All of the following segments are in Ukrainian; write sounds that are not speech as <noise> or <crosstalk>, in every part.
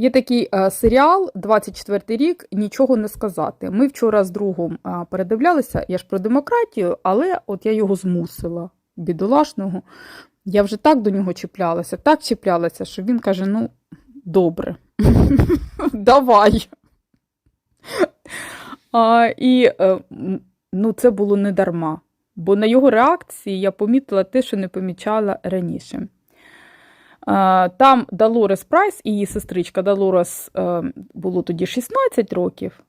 Є такий е, серіал 24 рік нічого не сказати. Ми вчора з другом е, передивлялися, я ж про демократію, але от я його змусила, бідолашного. Я вже так до нього чіплялася, так чіплялася, що він каже: ну, добре, <laughs> давай. І е, ну, це було не дарма, бо на його реакції я помітила те, що не помічала раніше. Там Долорес Прайс і її сестричка Долорес е, було тоді 16 років,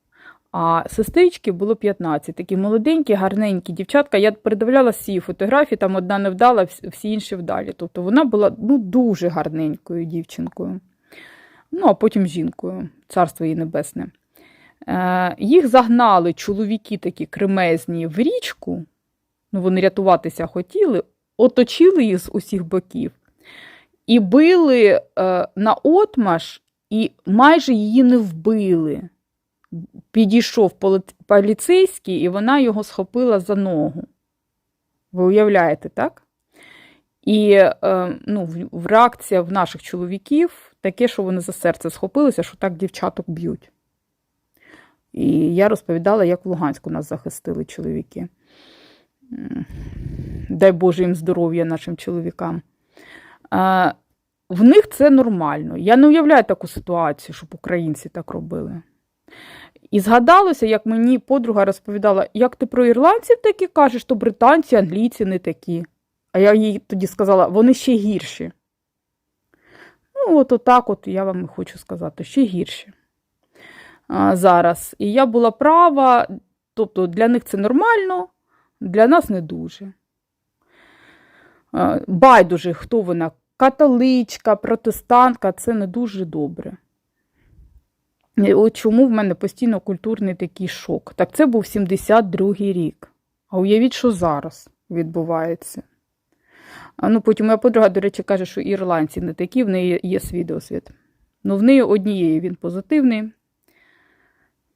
а сестрички було 15. Такі молоденькі, гарненькі дівчатка. Я передивляла всі фотографії, там одна не вдала, всі інші вдалі. Тобто вона була ну, дуже гарненькою дівчинкою. Ну, а потім жінкою, царство її небесне. Е, Їх загнали чоловіки такі кремезні в річку, ну вони рятуватися хотіли, оточили їх з усіх боків і били е, на отмаш, і майже її не вбили. Підійшов поліцейський, і вона його схопила за ногу. Ви уявляєте, так? І е, ну, реакція в наших чоловіків таке, що вони за серце схопилися, що так дівчаток б'ють. І я розповідала, як в Луганську нас захистили чоловіки. Дай Боже їм здоров'я нашим чоловікам. А, в них це нормально. Я не уявляю таку ситуацію, щоб українці так робили. І згадалося, як мені подруга розповідала, як ти про ірландців такі кажеш, то британці, англійці не такі. А я їй тоді сказала, вони ще гірші. Ну, от отак от я вам хочу сказати, ще гірші а, зараз. І я була права, тобто для них це нормально, для нас не дуже. Байдуже, хто вона, католичка, протестантка, це не дуже добре. І От чому в мене постійно культурний такий шок. Так це був 72-й рік. А уявіть, що зараз відбувається. Ну, потім моя подруга, до речі, каже, що ірландці не такі, в неї є свій досвід. Ну, в неї однієї він позитивний.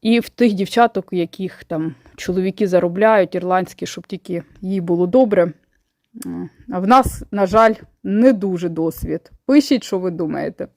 І в тих дівчаток, яких там чоловіки заробляють, ірландські, щоб тільки їй було добре. А в нас, на жаль, не дуже досвід. Пишіть, що ви думаєте.